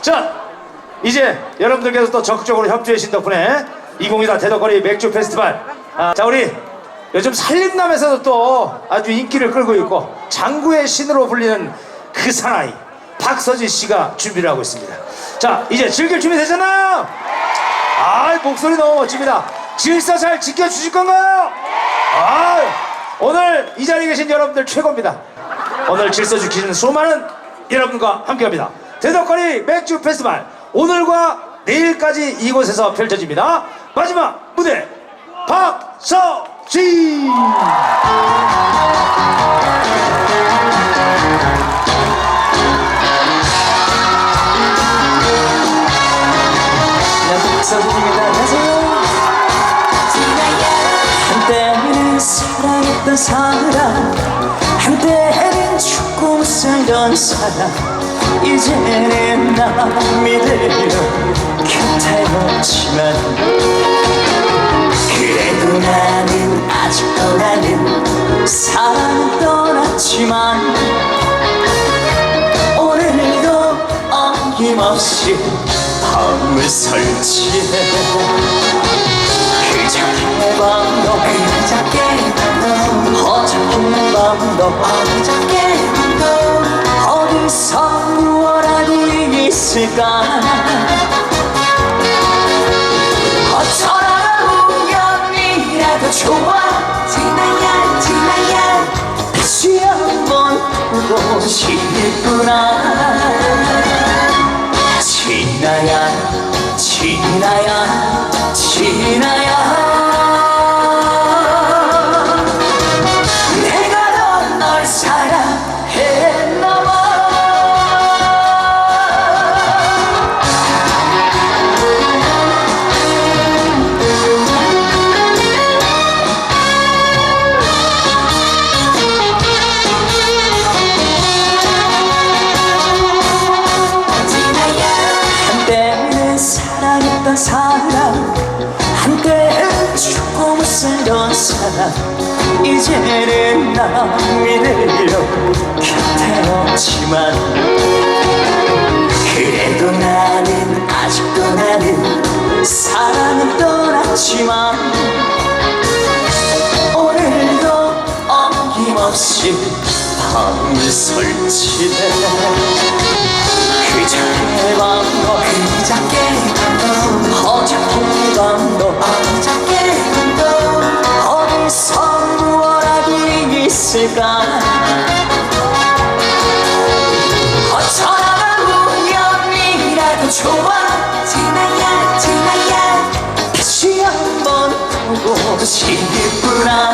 자, 이제 여러분들께서 또 적극적으로 협조해 주신 덕분에 2024 대덕거리 맥주 페스티벌. 아, 자, 우리 요즘 살림남에서도 또 아주 인기를 끌고 있고 장구의 신으로 불리는 그 사나이 박서진 씨가 준비를 하고 있습니다. 자, 이제 즐길 준비 되셨나요? 아, 목소리 너무 멋집니다. 질서 잘 지켜주실 건가요? 아, 오늘 이 자리에 계신 여러분들 최고입니다. 오늘 질서 지키는 수많은 여러분과 함께합니다. 대덕거리 맥주 페스티벌 오늘과 내일까지 이곳에서 펼쳐집니다. 마지막 무대 박서진. 박서진입니다. 안녕하세요. 한때는 사랑했던 사람, 한때는 죽고 살던 사람, 이제는 남이 되려 곁에 없지만, 그래도 나는 아직도 나는 사랑은 떠났지만, 오늘도 어김없이 밤을 설치해 그저께 밤도 그저께 밤도 어저께 밤도 어저께 있을까? 어쩌다가 우연이라도 좋아 지나야 지나야 다시 한번 보고 싶구나. 지나야 지나야 지나야 이제는 남이 되려 곁에 없지만 그래도 나는 아직도 나는 사랑은 떠났지만 오늘도 어김없이 밤을 설치네. 그저께 밤도 그저께 밤도 어저께 밤도 어저께 있을까? 어쩌다가 우연이라도 좋아? 지나야 지나야. 다시 한번 보고 싶구나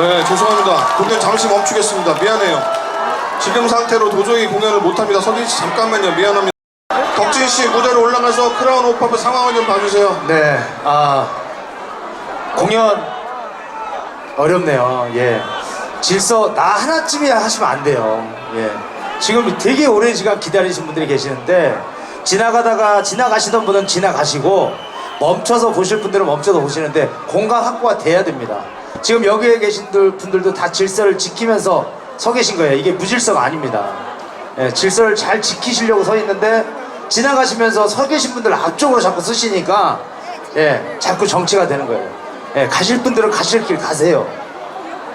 네, 죄송합니다. 공연 잠시 멈추겠습니다. 미안해요. 지금 상태로 도저히 공연을 못합니다. 서진 씨 잠깐만요. 미안합니다. 덕진 씨 무대로 올라가서 크라운 오팝 상황을 좀 봐주세요. 네, 아 공연 어렵네요. 예, 질서 나 하나쯤이야 하시면 안 돼요. 예, 지금 되게 오랜 시간 기다리신 분들이 계시는데 지나가다가 지나가시던 분은 지나가시고 멈춰서 보실 분들은 멈춰서 보시는데 공간 확보가 돼야 됩니다. 지금 여기에 계신 들- 분들도 다 질서를 지키면서 서 계신 거예요. 이게 무질서가 아닙니다. 예, 질서를 잘 지키시려고 서 있는데 지나가시면서 서 계신 분들 앞쪽으로 자꾸 쓰시니까 예, 자꾸 정치가 되는 거예요. 예, 가실 분들은 가실 길 가세요.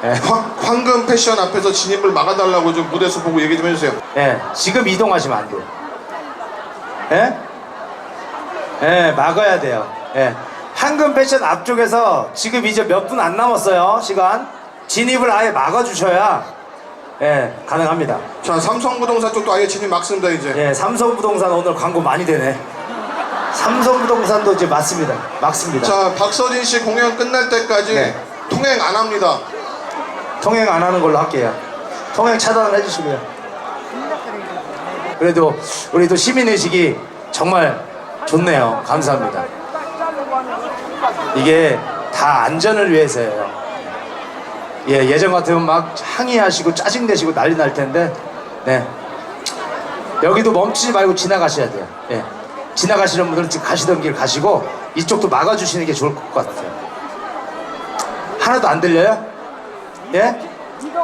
예, 황, 황금 패션 앞에서 진입을 막아달라고 좀 무대에서 보고 얘기 좀 해주세요. 예, 지금 이동하시면 안 돼요. 예? 예, 막아야 돼요. 예. 황금 패션 앞쪽에서 지금 이제 몇 분 안 남았어요. 시간. 진입을 아예 막아주셔야 예, 가능합니다. 자 삼성부동산 쪽도 아예 진입 막습니다 이제. 예, 삼성부동산 오늘 광고 많이 되네. 삼성부동산도 이제 맞습니다. 막습니다. 자 박서진 씨 공연 끝날 때까지 네. 통행 안 합니다. 통행 안 하는 걸로 할게요. 통행 차단을 해주시고요. 그래도 우리 또 시민의식이 정말 좋네요. 감사합니다. 이게 다 안전을 위해서예요. 예, 예전 같으면 막 항의하시고 짜증내시고 난리 날 텐데, 네. 여기도 멈추지 말고 지나가셔야 돼요. 예. 지나가시는 분들은 지금 가시던 길 가시고 이쪽도 막아주시는 게 좋을 것 같아요. 하나도 안 들려요? 예?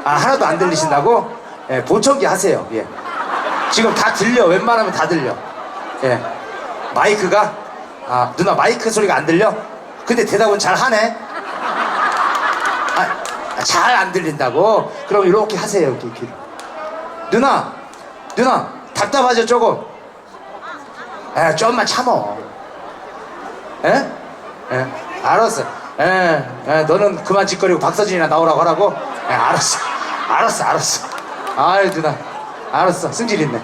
아 하나도 안 들리신다고? 예, 보청기 하세요. 예. 지금 다 들려. 웬만하면 다 들려. 예. 마이크가 아 누나 마이크 소리가 안 들려? 근데 대답은 잘 하네. 아, 잘 안 들린다고? 그럼 이렇게 하세요. 이렇게, 이렇게. 누나, 누나 답답하죠 조금. 에 좀만 참어. 에? 에 알았어. 에, 에 너는 그만 짓거리고 박서진이나 나오라고 하라고. 에 알았어. 알았어, 알았어. 아이 누나, 알았어. 승질 있네.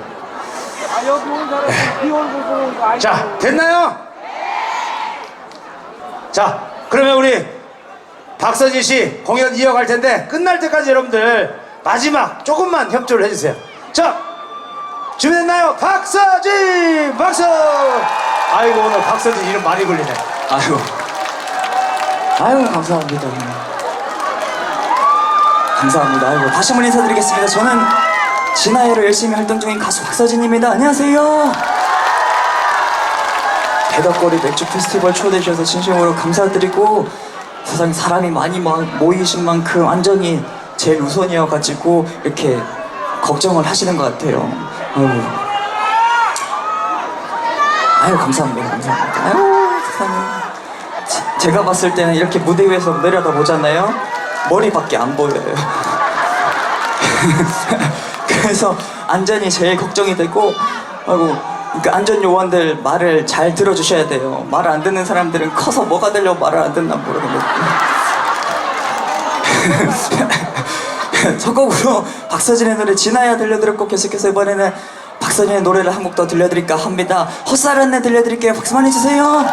아? 자, 됐나요? 자, 그러면 우리 박서진 씨 공연 이어갈 텐데 끝날 때까지 여러분들 마지막 조금만 협조를 해주세요. 자, 준비됐나요? 박서진! 박수! 아이고, 오늘 박서진 이름 많이 걸리네. 아이고 아이고 감사합니다 감사합니다 아이고 다시 한번 인사드리겠습니다 저는 진아이로 열심히 활동 중인 가수 박서진입니다 안녕하세요 대덕거리 맥주 페스티벌 초대해 주셔서 진심으로 감사드리고 세상 사람이 많이 모- 모이신 만큼 안전이 제일 우선이어가지고 이렇게 걱정을 하시는 것 같아요. 아이고 아유 감사합니다. 감사합니다. 아유 세상에. 제- 제가 봤을 때는 이렇게 무대 위에서 내려다 보잖아요? 머리밖에 안 보여요. 그래서 안전이 제일 걱정이 되고 하고 그 안전 요원들 말을 잘 들어주셔야 돼요. 말을 안 듣는 사람들은 커서 뭐가 되려고 말을 안 듣나 모르겠는데 첫 곡으로 박서진의 노래 지나야 들려드렸고 계속해서 이번에는 박서진의 노래를 한 곡 더 들려드릴까 합니다. 헛살은 내 들려드릴게요. 박수 많이 주세요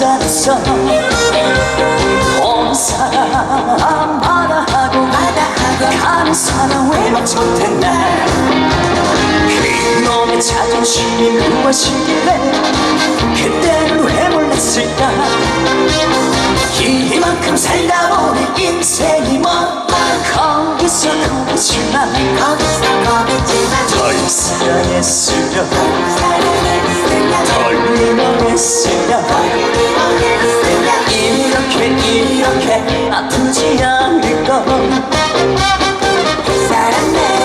살았어 온 사람 마다하고 가는 사람 왜 못했나 그놈의 자존심이 무엇이길래 그때는 왜 몰랐을까? 이만큼 살다 보니 인생이 뭐 거기서 거기지만 거기서 거기지만 덜 사랑했으면 사랑했으면 덜 미워했으면 사랑했으면 이렇게 이렇게 아프지 않을 것 사랑해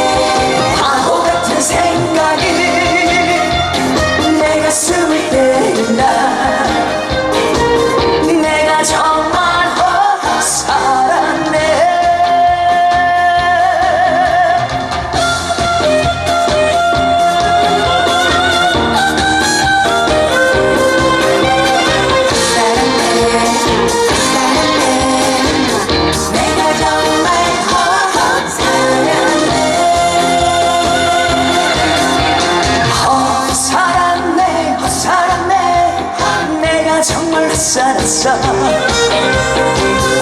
살았어.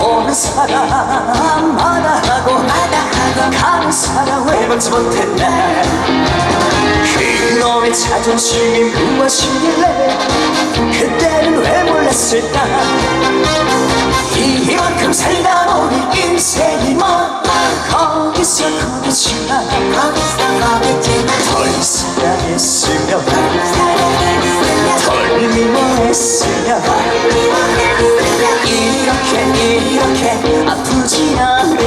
오는 사람 마다 하고 마다하고 가는 사람 왜 막지 못했나 그놈의 자존심이 무엇이길래 그때는 왜 몰랐을까 이만큼 살다 보니 인생이 뭐 거기서 거기지만 거기서 거기지만 덜 사랑했으면 사랑했으면 덜 미워 했으면 이렇게 이렇게 아프지 않을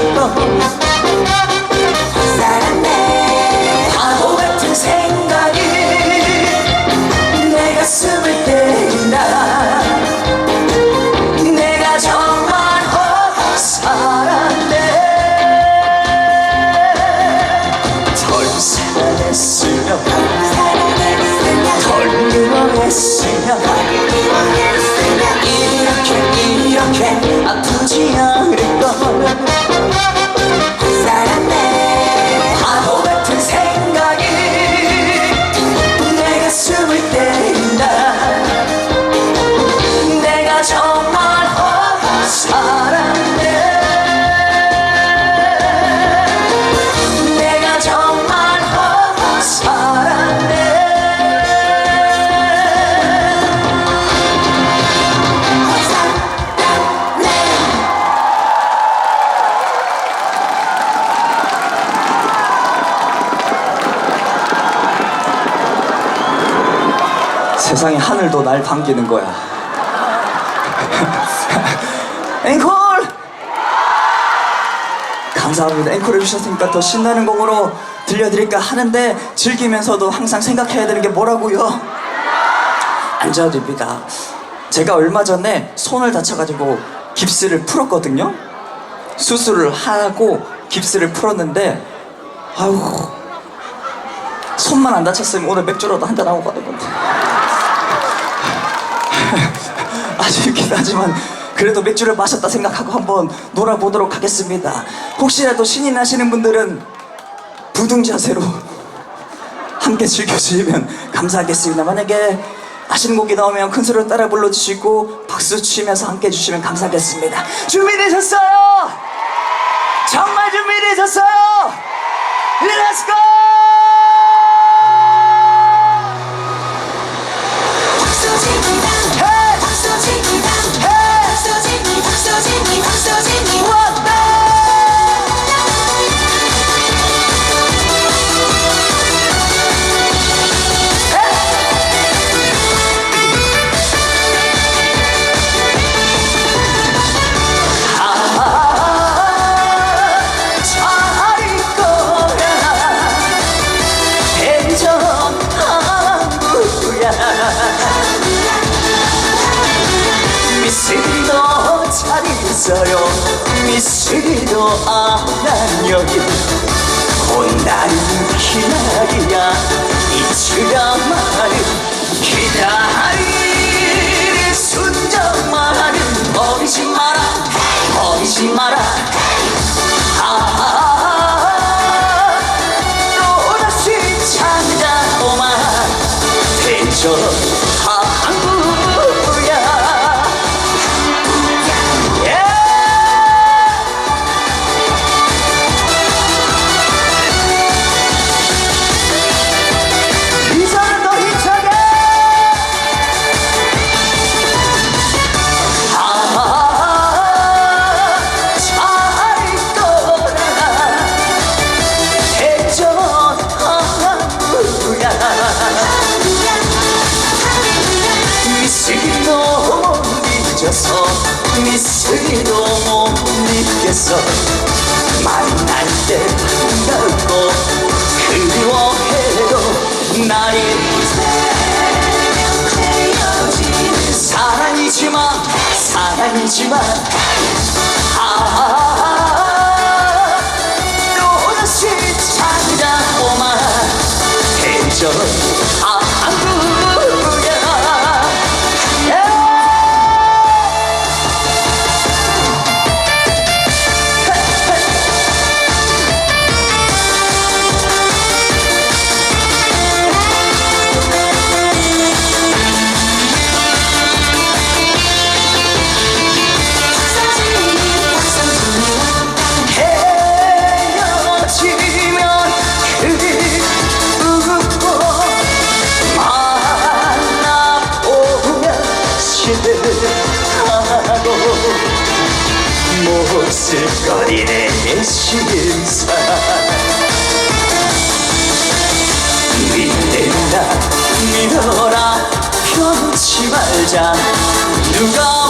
하늘도 날 반기는 거야. 앵콜! 감사합니다. 앵콜 해주셨으니까 더 신나는 곡으로 들려드릴까 하는데 즐기면서도 항상 생각해야 되는 게 뭐라고요? 안전입니다. 제가 얼마 전에 손을 다쳐가지고 깁스를 풀었거든요. 수술을 하고 깁스를 풀었는데 아우 손만 안 다쳤으면 오늘 맥주라도 한잔 하고 가는 건데. 아쉽긴 하지만 그래도 맥주를 마셨다 생각하고 한번 놀아보도록 하겠습니다. 혹시라도 신이 나시는 분들은 부둥 자세로 함께 즐겨주시면 감사하겠습니다. 만약에 아시는 곡이 나오면 큰 소리로 따라 불러주시고 박수 치면서 함께 해주시면 감사하겠습니다. 준비되셨어요? 정말 준비되셨어요? Let's go! 잊으야만은 기다릴 순정만은 버리지 마라 버리지 마라 미스리도 못 잊겠어. 만날 때 반갑고 그리워해도 나의 사랑이지만 사랑이지만 놓지 말자. 누가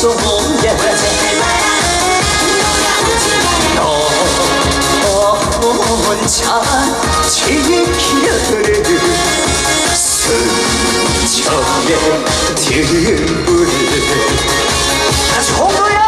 속에 너 혼자 지키려를 순정의 다시 홍도야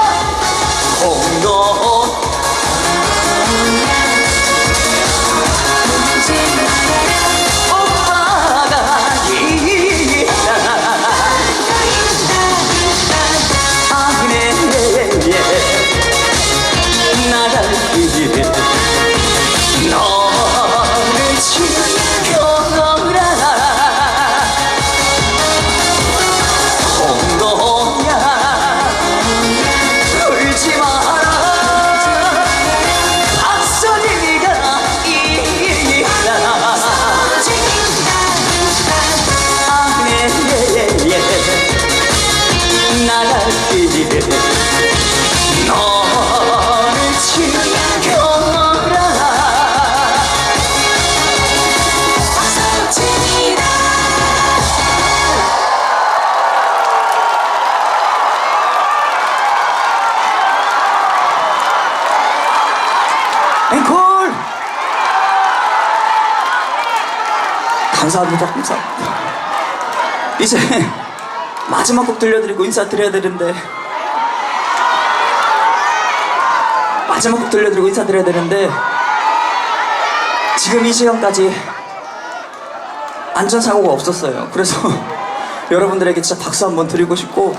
감사합니다. 감사합니다. 이제 마지막 곡 들려드리고 인사드려야 되는데 마지막 곡 들려드리고 인사드려야 되는데 지금 이 시간까지 안전사고가 없었어요. 그래서 여러분들에게 진짜 박수 한번 드리고 싶고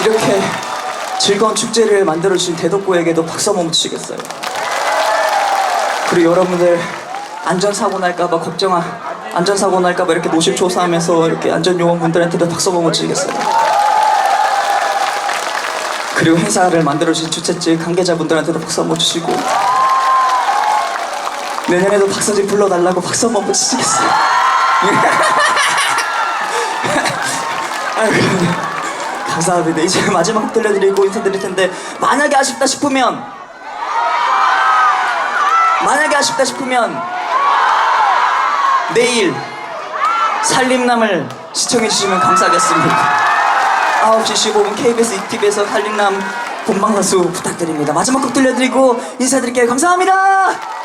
이렇게 즐거운 축제를 만들어주신 대덕구에게도 박수 한번 주시겠어요. 그리고 여러분들 안전사고 날까봐 걱정하 안전사고 날까봐 이렇게 노심초사하면서 이렇게 안전요원분들한테도 박수 한번 주시겠어요? 그리고 행사를 만들어주신 주최측 관계자분들한테도 박수 한번 주시고 내년에도 박서진 불러달라고 박수 한번 주시겠어요? 아이고 감사합니다. 이제 마지막 곡 들려드리고 인사드릴 텐데 만약에 아쉽다 싶으면 만약에 아쉽다 싶으면 내일 살림남을 시청해 주시면 감사하겠습니다. 9시 15분 KBS ETV에서 살림남 본방사수 부탁드립니다. 마지막 곡 들려드리고 인사드릴게요. 감사합니다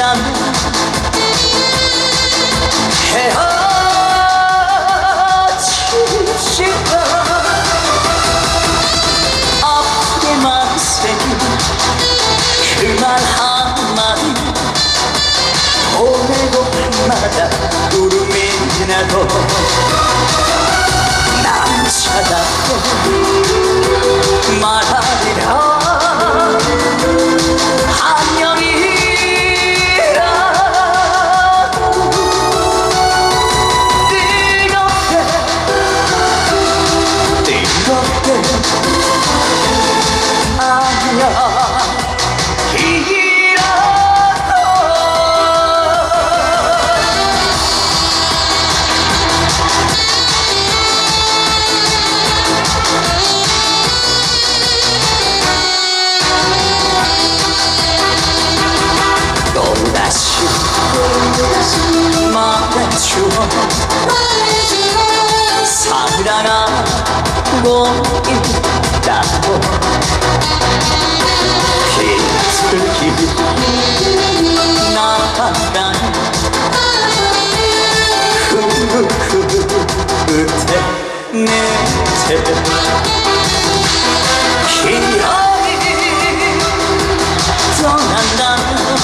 그러신다면 헤어지시다 아프게만 새긴 그말 한마디. 보내고 밤마다 구름이 나도 남자답고 말하 내제 기억이 떠난다면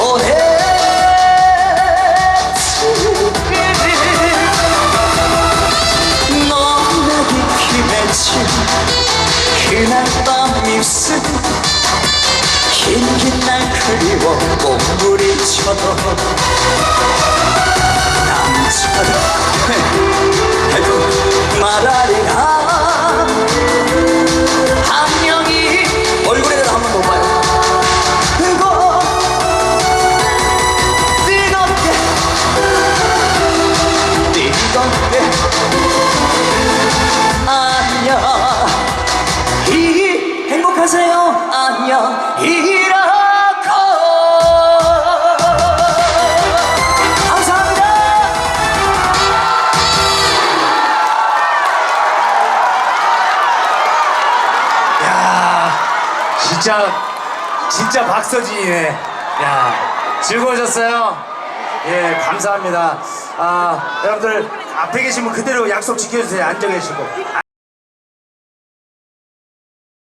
오래 너무나 깊이 맺힌 그날 밤 입술 긴긴 날 그리워 몸부리쳐도 해도 말하리라 안녕히 얼굴에 박서진이네. 야 즐거우셨어요? 예 감사합니다. 아 여러분들 앞에 분 그대로 약속 지켜주세요. 앉아 계시고